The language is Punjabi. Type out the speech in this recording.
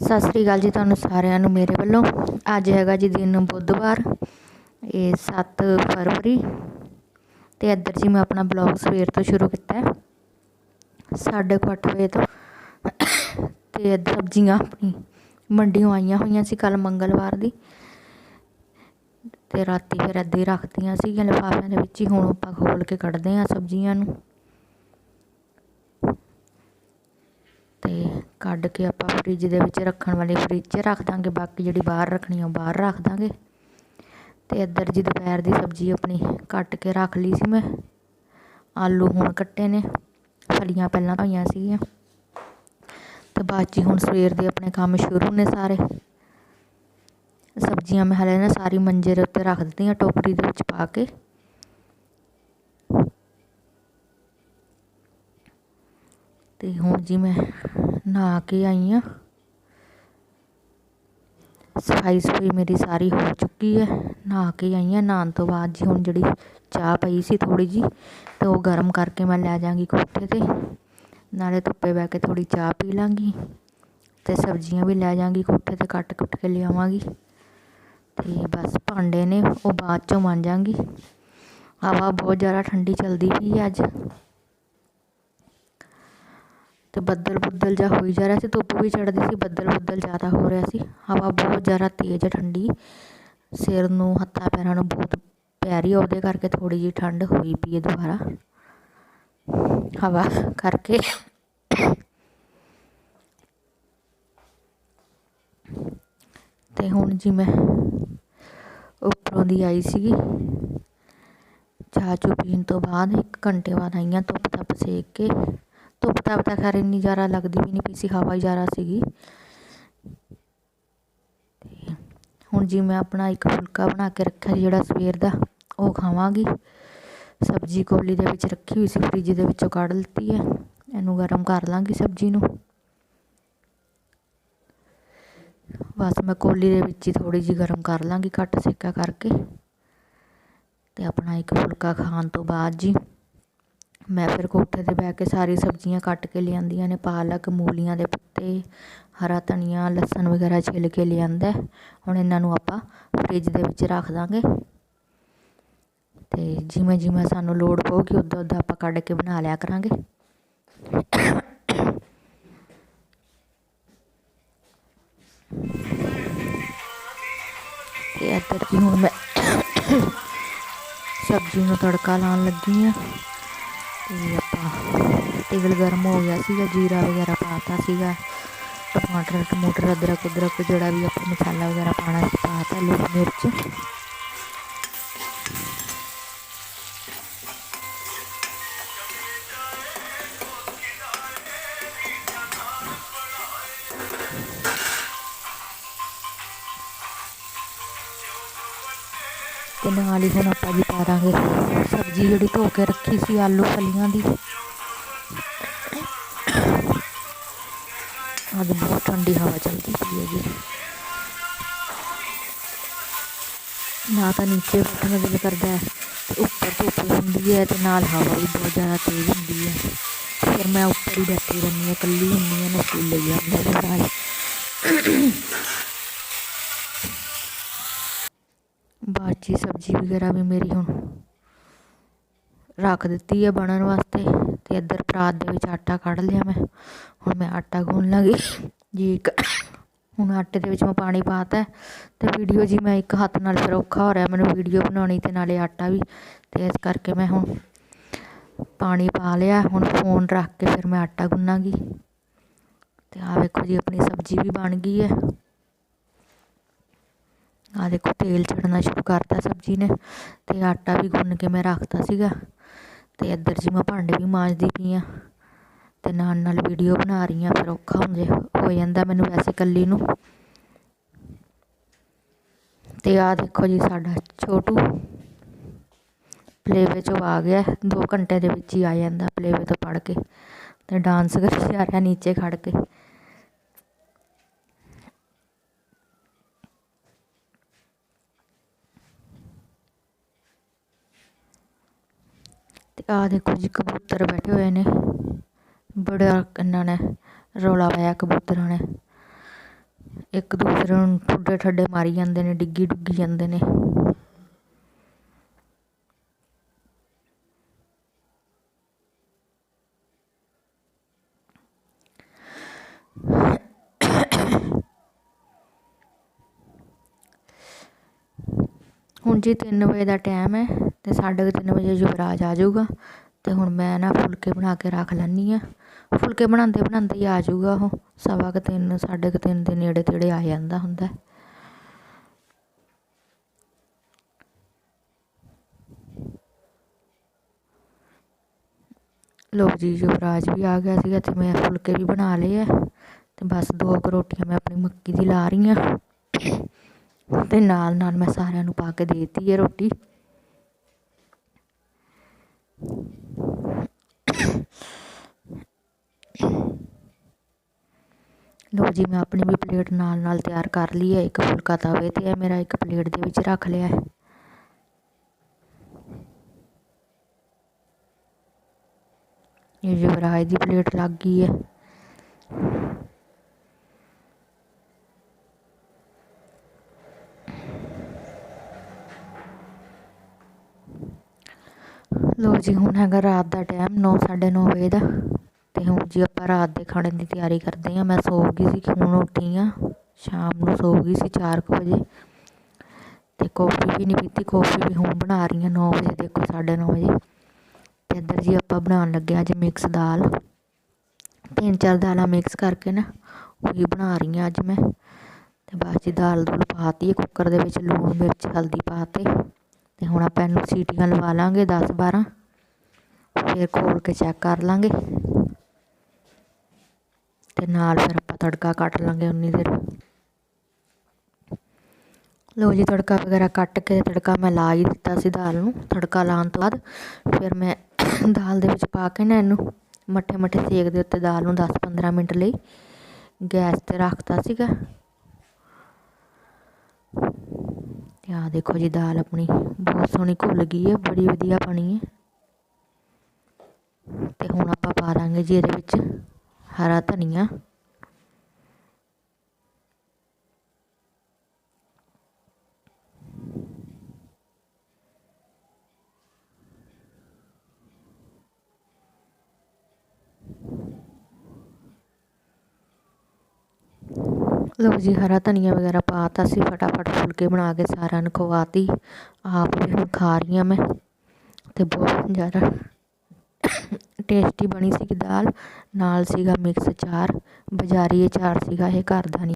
ਸਤਿ ਸ੍ਰੀ ਅਕਾਲ ਜੀ ਤੁਹਾਨੂੰ ਸਾਰਿਆਂ ਨੂੰ ਮੇਰੇ ਵੱਲੋਂ। ਅੱਜ ਹੈਗਾ ਜੀ ਦਿਨ ਬੁੱਧਵਾਰ, ਇਹ 7 ਫਰਵਰੀ। ਤੇ ਇੱਧਰ ਜੀ ਮੈਂ ਆਪਣਾ ਬਲੌਗ ਸਵੇਰ ਤੋਂ ਸ਼ੁਰੂ ਕੀਤਾ ਹੈ। ਸਾਢੇ ਕੁ ਅੱਠ ਵਜੇ ਤੋਂ। ਤੇ ਇੱਧਰ ਸਬਜ਼ੀਆਂ ਆਪਣੀ ਮੰਡੀੋਂ ਆਈਆਂ ਹੋਈਆਂ ਸੀ ਕੱਲ ਮੰਗਲਵਾਰ ਦੀ। ਤੇ ਰਾਤੀ ਫਿਰ ਇੱਦਾਂ ਹੀ ਰੱਖਤੀਆਂ ਸੀਗੀਆਂ ਲਿਫਾਫਿਆਂ ਦੇ ਵਿੱਚ ਹੀ। ਹੁਣ ਆਪਾਂ ਖੋਲ ਕੇ ਕੱਢਦੇ ਹਾਂ ਸਬਜ਼ੀਆਂ ਨੂੰ। ਅਤੇ ਕੱਢ ਕੇ ਆਪਾਂ ਫਰਿੱਜ ਦੇ ਵਿੱਚ ਰੱਖਣ ਵਾਲੀ ਫਰਿੱਜ 'ਚ ਰੱਖ ਦਾਂਗੇ। ਬਾਕੀ ਜਿਹੜੀ ਬਾਹਰ ਰੱਖਣੀ ਆ ਉਹ ਬਾਹਰ ਰੱਖ ਦਾਂਗੇ। ਅਤੇ ਇੱਧਰ ਜੀ ਦੁਪਹਿਰ ਦੀ ਸਬਜ਼ੀ ਆਪਣੀ ਕੱਟ ਕੇ ਰੱਖ ਲਈ ਸੀ ਮੈਂ। ਆਲੂ ਹੁਣ ਕੱਟੇ ਨੇ, ਫਲੀਆਂ ਪਹਿਲਾਂ ਧੋਈਆਂ ਸੀਗੀਆਂ। ਤੇ ਬਾਅਦ 'ਚ ਹੁਣ ਸਵੇਰ ਦੇ ਆਪਣੇ ਕੰਮ ਸ਼ੁਰੂ ਨੇ ਸਾਰੇ। ਸਬਜ਼ੀਆਂ ਮੈਂ ਹਲੇ ਨਾ ਸਾਰੀ ਮੰਜੇ ਦੇ ਉੱਤੇ ਰੱਖ ਦਿੱਤੀਆਂ, ਟੋਕਰੀ ਦੇ ਵਿੱਚ ਪਾ ਕੇ। ਤੇ ਹੁਣ ਜੀ ਮੈਂ ਨਹਾ ਕੇ ਆਈ ਆ। ਸਫ਼ਾਈ ਸਫ਼ਾਈ ਮੇਰੀ ਸਾਰੀ ਹੋ ਚੁੱਕੀ ਹੈ। ਨਹਾ ਕੇ ਆਈ ਆ। ਨਹਾਉਣ ਤੋਂ ਬਾਅਦ ਜੀ ਹੁਣ ਜਿਹੜੀ ਚਾਹ ਪਈ ਸੀ ਥੋੜੀ ਜੀ ਤੇ ਉਹ ਗਰਮ ਕਰਕੇ ਮੈਂ ਲੈ ਜਾਾਂਗੀ ਕੋਠੇ ਤੇ। ਨਾਲੇ ਧੁੱਪੇ ਬਹਿ ਕੇ ਥੋੜੀ ਚਾਹ ਪੀ ਲਾਂਗੀ ਤੇ ਸਬਜ਼ੀਆਂ ਵੀ ਲੈ ਜਾਾਂਗੀ ਕੋਠੇ ਤੇ ਕੱਟ ਕੁੱਟ ਕੇ ਲਿਆਵਾਂਗੀ। ਤੇ ਬਸ ਭਾਂਡੇ ਨੇ, ਉਹ ਬਾਅਦ ਚੋਂ ਮਾਂਜਾਂਗੀ। ਹਵਾ ਬਹੁਤ ਜ਼ਿਆਦਾ ਠੰਡੀ ਚੱਲਦੀ ਪਈ ਹੈ ਅੱਜ। ਅਤੇ ਬੱਦਲ ਬੁੱਦਲ ਜਿਹਾ ਹੋਈ ਜਾ ਰਿਹਾ ਸੀ, ਧੁੱਪ ਵੀ ਚੜ੍ਹਦੀ ਸੀ ਬੱਦਲ ਬੁੱਦਲ ਜ਼ਿਆਦਾ ਹੋ ਰਿਹਾ ਸੀ। ਹਵਾ ਬਹੁਤ ਜ਼ਿਆਦਾ ਤੇਜ਼, ਠੰਡੀ। ਸਿਰ ਨੂੰ, ਹੱਥਾਂ, ਪੈਰਾਂ ਨੂੰ ਬਹੁਤ ਪੈ ਰਹੀ ਉਹਦੇ ਕਰਕੇ ਥੋੜ੍ਹੀ ਜਿਹੀ ਠੰਡ ਹੋਈ ਪਈ ਹੈ ਦੁਬਾਰਾ। ਹਵਾ ਕਰਕੇ। ਤੇ ਹੁਣ ਜੀ ਮੈਂ ਉੱਪਰੋਂ ਦੀ ਆਈ ਸੀਗੀ। ਚਾਹ ਚੂ ਪੀਣ ਤੋਂ ਬਾਅਦ ਇੱਕ ਘੰਟੇ ਬਾਅਦ ਆਈਆਂ ਧੁੱਪ ਤੱਪ ਸੇਕ ਕੇ। ਤਬ ਤਾਂ ਖੈਰ ਇੰਨੀ ਜ਼ਿਆਦਾ ਲੱਗਦੀ ਵੀ ਨਹੀਂ ਪਈ ਸੀ, ਹਵਾ ਹੀ ਜ਼ਿਆਦਾ ਸੀਗੀ। ਹੁਣ ਜੀ ਮੈਂ ਆਪਣਾ ਇੱਕ ਫੁਲਕਾ ਬਣਾ ਕੇ ਰੱਖਿਆ ਸੀ ਜਿਹੜਾ ਸਵੇਰ ਦਾ, ਉਹ ਖਾਵਾਂਗੀ। ਸਬਜ਼ੀ ਕੋਲੀ ਦੇ ਵਿੱਚ ਰੱਖੀ ਹੋਈ ਸੀ, ਫ੍ਰਿਜ ਦੇ ਵਿੱਚੋਂ ਕੱਢ ਲਿੱਤੀ ਹੈ। ਇਹਨੂੰ ਗਰਮ ਕਰ ਲਾਂਗੀ ਸਬਜ਼ੀ ਨੂੰ। ਬਸ ਮੈਂ ਕੋਲੀ ਦੇ ਵਿੱਚ ਹੀ ਥੋੜੀ ਜੀ ਗਰਮ ਕਰ ਲਾਂਗੀ, ਘੱਟ ਸੇਕਾ ਕਰਕੇ। ਤੇ ਆਪਣਾ ਇੱਕ ਫੁਲਕਾ ਖਾਣ ਤੋਂ ਬਾਅਦ ਜੀ ਮੈਂ ਫਿਰ ਕੋਠੇ ਤੇ ਬਹਿ ਕੇ ਸਾਰੀ ਸਬਜ਼ੀਆਂ ਕੱਟ ਕੇ ਲਿਆਂਦੀਆਂ ਨੇ, ਪਾਲਕ, ਮੂਲੀਆਂ ਦੇ ਪੱਤੇ, ਹਰਾ ਧਨੀਆ, ਲਸਣ ਵਗੈਰਾ ਛਿੱਲ ਕੇ ਲਿਆਂਦਾ ਹੁਣ ਇਹਨਾਂ ਨੂੰ ਆਪਾਂ ਫਰਿੱਜ ਦੇ ਵਿੱਚ ਰੱਖ ਦਾਂਗੇ। ਅਤੇ ਜਿਵੇਂ ਜਿਵੇਂ ਸਾਨੂੰ ਲੋੜ ਪਊਗੀ, ਉੱਦਾਂ ਉੱਦਾਂ ਆਪਾਂ ਕੱਢ ਕੇ ਬਣਾ ਲਿਆ ਕਰਾਂਗੇ। ਤੇ ਇੱਧਰ ਜੀ ਹੁਣ ਮੈਂ ਸਬਜ਼ੀ ਨੂੰ ਤੜਕਾ ਲਾਉਣ ਲੱਗੀ ਆ ਤੇ ਆਪਾਂ ਤੇਲ ਗਰਮ ਹੋ ਗਿਆ ਸੀਗਾ, ਜੀਰਾ ਵਗੈਰਾ ਪਾਤਾ ਸੀਗਾ, ਟਮਾਟਰ, ਟਮੂਟਰ, ਅਦਰਕ ਅਦਰਕ ਜਿਹੜਾ ਵੀ ਆਪਾਂ ਮਸਾਲਾ ਵਗੈਰਾ ਪਾਣਾ ਸੀ ਪਾਤਾ ਲੂਣ, ਮਿਰਚ ਤੇ ਨਾਲ ਹੀ ਹੁਣ ਆਪਾਂ ਜੀ ਪਾ ਦਾਂਗੇ ਸਬਜ਼ੀ ਜਿਹੜੀ ਧੋ ਕੇ ਰੱਖੀ ਸੀ ਆਲੂ ਫਲੀਆਂ ਦੀ। ਅੱਜ ਬਹੁਤ ਠੰਡੀ ਹਵਾ ਚੱਲਦੀ ਪਈ ਹੈ ਜੀ ਨਾ ਤਾਂ ਨੀਚੇ ਬੈਠਣ ਦਾ ਦਿਲ ਕਰਦਾ ਹੈ ਤੇ ਉੱਪਰ ਧੁੱਪ ਹੁੰਦੀ ਹੈ ਤੇ ਨਾਲ ਹਵਾ ਵੀ ਬਹੁਤ ਜ਼ਿਆਦਾ ਤੇਜ਼ ਹੁੰਦੀ ਹੈ। ਫਿਰ ਮੈਂ ਉੱਪਰ ਹੀ ਬੈਠੀ ਰਹਿੰਦੀ ਹਾਂ, ਇਕੱਲੀ ਹੁੰਦੀ ਹਾਂ ਨਾ ਸਕੂਲ ਲਈ ਜਾਂਦਾ ਨਾਲ ਬਾਜੀ ਸਬਜ਼ੀ ਵਗੈਰਾ ਵੀ ਮੇਰੀ ਹੁਣ ਰੱਖ ਦਿੱਤੀ ਹੈ ਬਣਨ ਵਾਸਤੇ ਤੇ ਇੱਧਰ ਪਰਾਤ ਦੇ ਵਿੱਚ ਆਟਾ ਕੱਢ ਲਿਆ ਮੈਂ। ਹੁਣ ਮੈਂ ਆਟਾ ਗੁੰਨ ਲਾਂਗੀ। ਜੀ ਇੱਕ ਹੁਣ ਆਟੇ ਦੇ ਵਿੱਚ ਮੈਂ ਪਾਣੀ ਪਾਤਾ ਤੇ ਵੀਡੀਓ ਜੀ ਮੈਂ ਇੱਕ ਹੱਥ ਨਾਲ ਫਿਰ ਔਖਾ ਹੋ ਰਿਹਾ ਮੈਨੂੰ ਵੀਡੀਓ ਬਣਾਉਣੀ ਤੇ ਨਾਲੇ ਆਟਾ ਵੀ ਤੇ ਇਸ ਕਰਕੇ ਮੈਂ ਹੁਣ ਪਾਣੀ ਪਾ ਲਿਆ। ਹੁਣ ਫੋਨ ਰੱਖ ਕੇ ਫਿਰ ਮੈਂ ਆਟਾ ਗੁੰਨਾਂਗੀ। ਤੇ ਆ ਵੇਖੋ ਜੀ, ਆਪਣੀ ਸਬਜ਼ੀ ਵੀ ਬਣ ਗਈ ਹੈ। ਆ ਦੇਖੋ, ਤੇਲ ਛੱਡਣਾ ਸ਼ੁਰੂ ਕਰਤਾ ਸਬਜ਼ੀ ਨੇ ਤੇ ਆਟਾ ਵੀ ਗੁੰਨ ਕੇ ਮੈਂ ਰੱਖਤਾ ਸੀਗਾ ਤੇ ਇੱਧਰ ਜੀ ਮੈਂ ਭਾਂਡੇ ਵੀ ਮਾਂਜਦੀ ਪਈ ਆ ਤੇ ਨਾਲ ਨਾਲ ਵੀਡੀਓ ਬਣਾ ਰਹੀ ਆ, ਫਿਰ ਔਖਾ ਹੁੰਦੇ ਹੋ ਜਾਂਦਾ ਮੈਨੂੰ ਵੈਸੇ ਇਕੱਲੀ ਨੂੰ। ਤੇ ਆ ਦੇਖੋ ਜੀ ਸਾਡਾ ਛੋਟੂ ਪਲੇਵੇ ਚੋਂ ਆ ਗਿਆ 2 ਘੰਟੇ ਦੇ ਵਿੱਚ ਹੀ ਆ ਜਾਂਦਾ ਪਲੇਵੇ ਤੋਂ ਪੜ ਕੇ ਤੇ ਡਾਂਸ ਕਰੀ ਜਾ ਰਿਹਾ ਨੀਚੇ ਖੜ ਕੇ। ਤੇ ਦੇਖੋ ਜੀ ਕਬੂਤਰ ਬੈਠੇ ਹੋਏ ਨੇ। ਬੜਾ ਇਹਨਾਂ ਨੇ, ਰੌਲਾ ਪਾਇਆ ਕਬੂਤਰਾਂ ਨੇ। ਇੱਕ ਦੂਸਰੇ ਨੂੰ ਠੁੱਡੇ ਠੱਡੇ ਮਾਰੀ ਜਾਂਦੇ ਨੇ ਡਿੱਗੀ ਡੁੱਗੀ ਜਾਂਦੇ ਨੇ। ਹੁਣ ਜੀ 3 ਵਜੇ ਦਾ ਟਾਈਮ ਹੈ ਤੇ 3:30 ਵਜੇ ਯੁਵਰਾਜ ਆ ਜਾਊਗਾ ਤੇ ਹੁਣ ਮੈਂ ਨਾ ਫੁਲਕੇ ਬਣਾ ਕੇ ਰੱਖ ਲੈਣੀ ਆ ਫੁਲਕੇ ਬਣਾਉਂਦੇ ਬਣਾਉਂਦੇ ਹੀ ਆ ਜਾਊਗਾ ਉਹ, ਸਵਾ ਕੁ ਤਿੰਨ, ਸਾਢੇ ਕੁ ਤਿੰਨ ਦੇ ਨੇੜੇ ਤੇੜੇ ਆ ਜਾਂਦਾ ਹੁੰਦਾ। ਲੋ ਜੀ, ਯੁਵਰਾਜ ਵੀ ਆ ਗਿਆ ਸੀਗਾ ਤੇ ਮੈਂ ਫੁਲਕੇ ਵੀ ਬਣਾ ਲਏ ਆ ਤੇ ਬਸ ਦੋ ਕੁ ਰੋਟੀਆਂ ਮੈਂ ਆਪਣੀ ਮੱਕੀ ਦੀ ਲਾ ਰਹੀ ਆ ਅਤੇ ਨਾਲ ਨਾਲ ਮੈਂ ਸਾਰਿਆਂ ਨੂੰ ਪਾ ਕੇ ਦੇਤੀ ਹੈ ਰੋਟੀ। ਲੋ ਜੀ, ਮੈਂ ਆਪਣੀ ਵੀ ਪਲੇਟ ਨਾਲ ਨਾਲ ਤਿਆਰ ਕਰ ਲਈ ਹੈ। ਇੱਕ ਫੁਲਕਾ ਤਵੇ ਤੇ ਹੈ ਮੇਰਾ, ਇੱਕ ਪਲੇਟ ਦੇ ਵਿੱਚ ਰੱਖ ਲਿਆ ਹੈ। ਇਹ ਯੁਵਰਾਜ ਦੀ ਪਲੇਟ ਲੱਗ ਗਈ ਹੈ। ਲੋ ਜੀ, ਹੁਣ ਹੈਗਾ ਰਾਤ ਦਾ ਟਾਈਮ 9:30 ਵਜੇ ਦਾ। ਤੇ ਹੁਣ ਜੀ ਆਪਾਂ ਰਾਤ ਦੇ ਖਾਣੇ ਦੀ ਤਿਆਰੀ ਕਰਦੇ ਆ ਮੈਂ ਸੌ ਗਈ ਸੀ ਹੁਣ ਉੱਠੀ ਆ ਸ਼ਾਮ ਨੂੰ ਸੋ ਗਈ ਸੀ 4 ਵਜੇ। ਤੇ ਕੌਫੀ ਵੀ ਨਹੀਂ ਪੀਤੀ ਕੌਫੀ ਵੀ ਹੁਣ ਬਣਾ ਰਹੀ ਆ 9 ਵਜੇ ਦੇਖੋ 9:30 ਵਜੇ। ਤੇ ਇੱਧਰ ਜੀ ਆਪਾਂ ਬਣਾਉਣ ਲੱਗੇ ਅੱਜ ਮਿਕਸ ਦਾਲ। ਤਿੰਨ, ਚਾਰ ਦਾਲਾਂ ਮਿਕਸ ਕਰਕੇ ਨਾ, ਉਹੀ ਬਣਾ ਰਹੀ ਆ ਅੱਜ ਮੈਂ। ਤੇ ਬਾਅਦ ਜੀ ਦਾਲ ਦੂਲ ਪਾਤੀ ਕੁੱਕਰ ਦੇ ਵਿੱਚ ਲੂਣ ਮਿਰਚ, ਹਲਦੀ ਪਾਤੇ ਤੇ ਹੁਣ ਆਪਾਂ ਇਹਨੂੰ ਸੀਟੀਆਂ ਲਵਾ ਲਾਂਗੇ 10 12 ਫਿਰ ਖੋਲ ਕੇ ਚੈੱਕ ਕਰ ਲਾਂਗੇ। ਤੇ ਨਾਲ ਫਿਰ ਆਪਾਂ ਤੜਕਾ ਕੱਟ ਲਾਂਗੇ ਉਨੀ ਦੇਰ। ਲੋ ਜੀ, ਤੜਕਾ ਵਗੈਰਾ ਕੱਟ ਕੇ ਤੜਕਾ ਮੈਂ ਲਾ ਹੀ ਦਿੱਤਾ ਸੀ ਦਾਲ ਨੂੰ। ਤੜਕਾ ਲਾਉਣ ਤੋਂ ਬਾਅਦ ਫਿਰ ਮੈਂ ਦਾਲ ਦੇ ਵਿੱਚ ਪਾ ਕੇ ਨਾ ਇਹਨੂੰ ਮੱਠੇ ਮੱਠੇ ਸੇਕ ਦੇ ਉੱਤੇ ਦਾਲ ਨੂੰ 10-15 ਮਿੰਟ ਲਈ ਗੈਸ ਤੇ ਰੱਖਤਾ ਸੀਗਾ। ਤੇ ਆ ਦੇਖੋ ਜੀ ਦਾਲ ਆਪਣੀ, ਬਹੁਤ ਸੋਹਣੀ ਘੁੱਲ ਗਈ ਹੈ, ਬੜੀ ਵਧੀਆ ਬਣੀ ਹੈ। ਤੇ ਹੁਣ ਆਪਾਂ ਪਾ ਦਾਂਗੇ ਜੀ ਇਹਦੇ ਵਿੱਚ ਹਰਾ ਧਨੀਆ। ਲਓ ਜੀ, ਹਰਾ ਧਨੀਆ ਵਗੈਰਾ ਪਾਤਾ ਸੀ, ਫਟਾਫਟ ਫੁਲਕੇ ਬਣਾ ਕੇ ਸਾਰਿਆਂ ਨੂੰ ਖਵਾਤੀ। ਆਪ ਵੀ ਹੁਣ ਖਾ ਰਹੀ ਹਾਂ ਮੈਂ ਤੇ ਬਹੁਤ ਜ਼ਿਆਦਾ ਟੇਸਟੀ ਬਣੀ ਸੀ ਦਾਲ। ਨਾਲ ਸੀਗਾ ਮਿਕਸ ਚਾਰ ਬਾਜ਼ਾਰੀ ਚਾਰ ਸੀਗਾ, ਇਹ ਘਰ ਦਾ ਨਹੀਂ